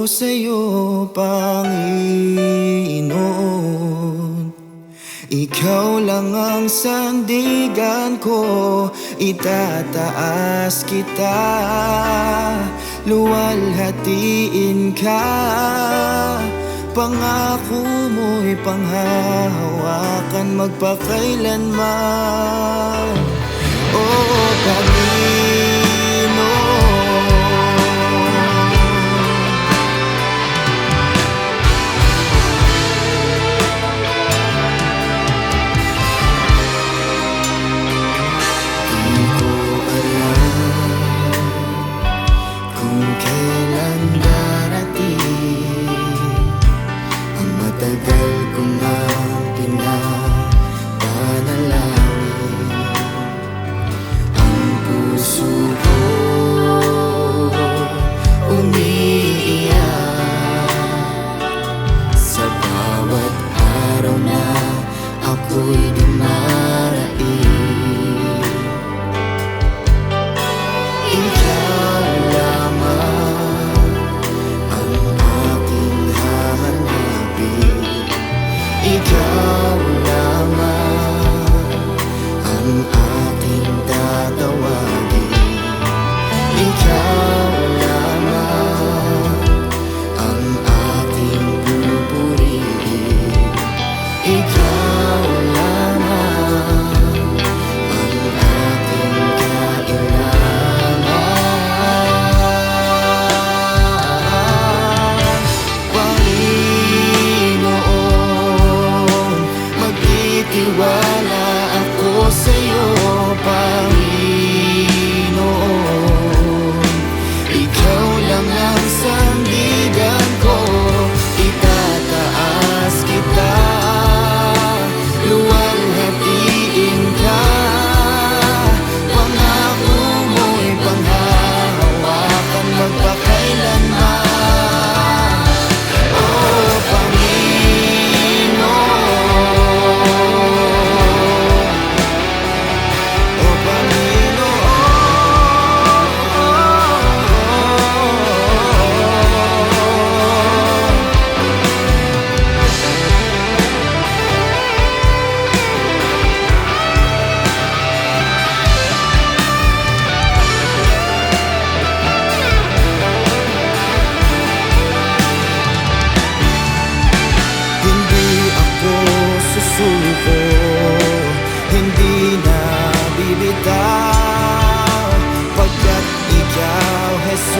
ko sa'yo, Panginoon. Ikaw lang ang sandigan ko Itataas kita. Luwalhatiin ka Pangako mo'y panghahawakan Magpakailanman. Oh, Panginoon.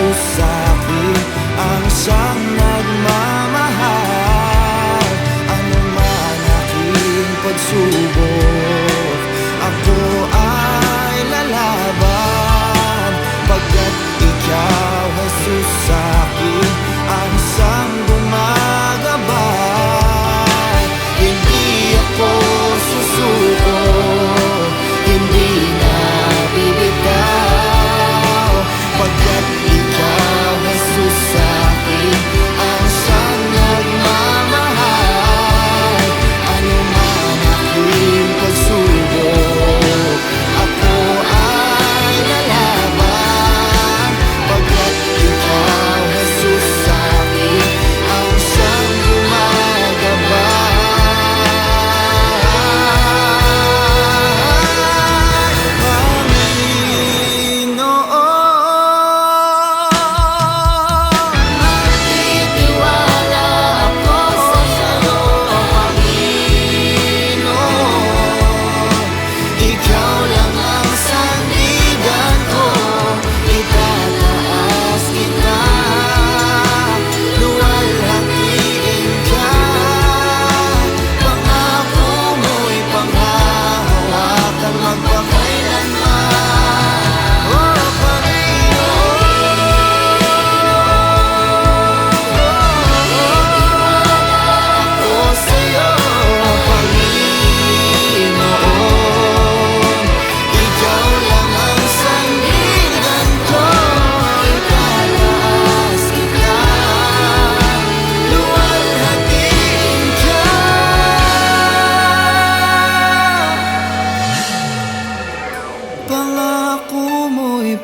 side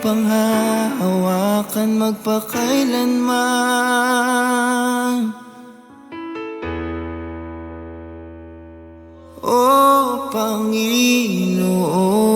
panghahawakan magpakailanman. O Panginoon